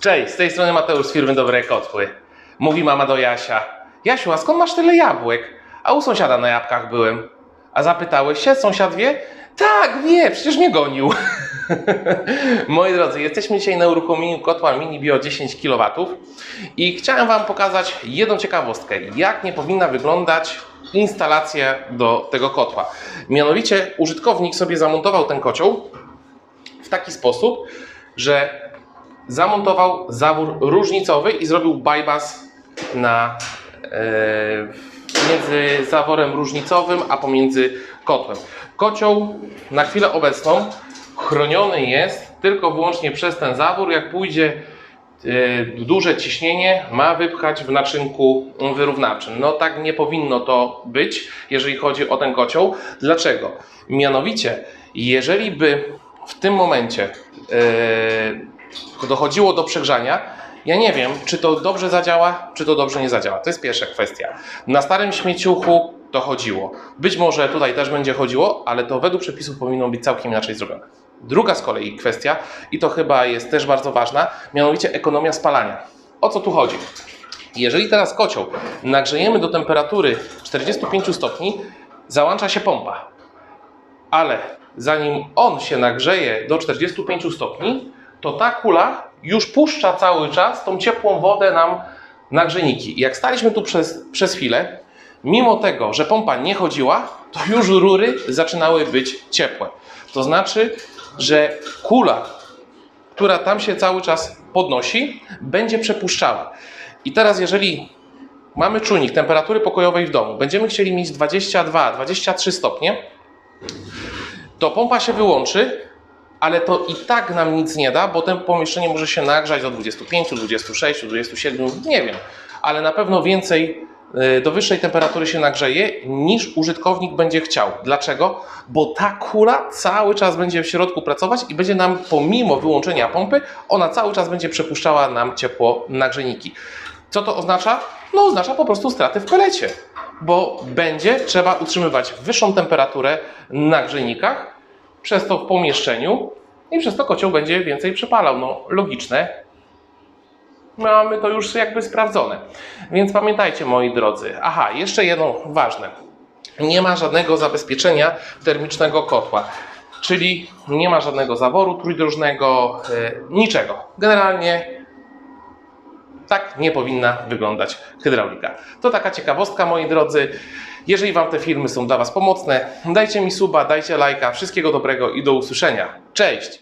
Cześć, z tej strony Mateusz z firmy Dobre Kotły. Mówi mama do Jasia. Jasiu, a skąd masz tyle jabłek? A u sąsiada na jabłkach byłem. A zapytałeś się, sąsiad wie? Tak, wie, przecież mnie gonił. Moi drodzy, jesteśmy dzisiaj na uruchomieniu kotła Mini Bio 10 kW i chciałem Wam pokazać jedną ciekawostkę, jak nie powinna wyglądać instalacja do tego kotła. Mianowicie użytkownik sobie zamontował ten kocioł w taki sposób, że zamontował zawór różnicowy i zrobił bypass na, e, między zaworem różnicowym a pomiędzy kotłem. Kocioł na chwilę obecną chroniony jest tylko wyłącznie przez ten zawór. Jak pójdzie e, duże ciśnienie, ma wypchać w naczynku wyrównawczym. No tak nie powinno to być, jeżeli chodzi o ten kocioł. Dlaczego? Mianowicie, jeżeli by w tym momencie e, dochodziło do przegrzania, ja nie wiem, czy to dobrze zadziała, czy to dobrze nie zadziała. To jest pierwsza kwestia. Na starym śmieciuchu to chodziło. Być może tutaj też będzie chodziło, ale to według przepisów powinno być całkiem inaczej zrobione. Druga z kolei kwestia, i to chyba jest też bardzo ważna, mianowicie ekonomia spalania. O co tu chodzi? Jeżeli teraz kocioł nagrzejemy do temperatury 45 stopni, załącza się pompa. Ale zanim on się nagrzeje do 45 stopni, to ta kula już puszcza cały czas tą ciepłą wodę nam na grzejniki. Jak staliśmy tu przez, przez chwilę, mimo tego, że pompa nie chodziła, to już rury zaczynały być ciepłe. To znaczy, że kula, która tam się cały czas podnosi, będzie przepuszczała. I teraz, jeżeli mamy czujnik temperatury pokojowej w domu, będziemy chcieli mieć 22-23 stopnie, to pompa się wyłączy, ale to i tak nam nic nie da, bo to pomieszczenie może się nagrzać do 25, 26, 27, nie wiem, ale na pewno więcej y, do wyższej temperatury się nagrzeje niż użytkownik będzie chciał. Dlaczego? Bo ta kula cały czas będzie w środku pracować i będzie nam pomimo wyłączenia pompy, ona cały czas będzie przepuszczała nam ciepło na grzejniki. Co to oznacza? No oznacza po prostu straty w pelecie, bo będzie trzeba utrzymywać wyższą temperaturę na grzejnikach, przez to w pomieszczeniu i przez to kocioł będzie więcej przepalał. No logiczne. Mamy to już jakby sprawdzone. Więc pamiętajcie moi drodzy. Aha, jeszcze jedno ważne. Nie ma żadnego zabezpieczenia termicznego kotła. Czyli nie ma żadnego zaworu trójdrożnego, e, niczego. Generalnie tak nie powinna wyglądać hydraulika. To taka ciekawostka, moi drodzy. Jeżeli Wam te filmy są dla Was pomocne, dajcie mi suba, dajcie lajka. Wszystkiego dobrego i do usłyszenia. Cześć!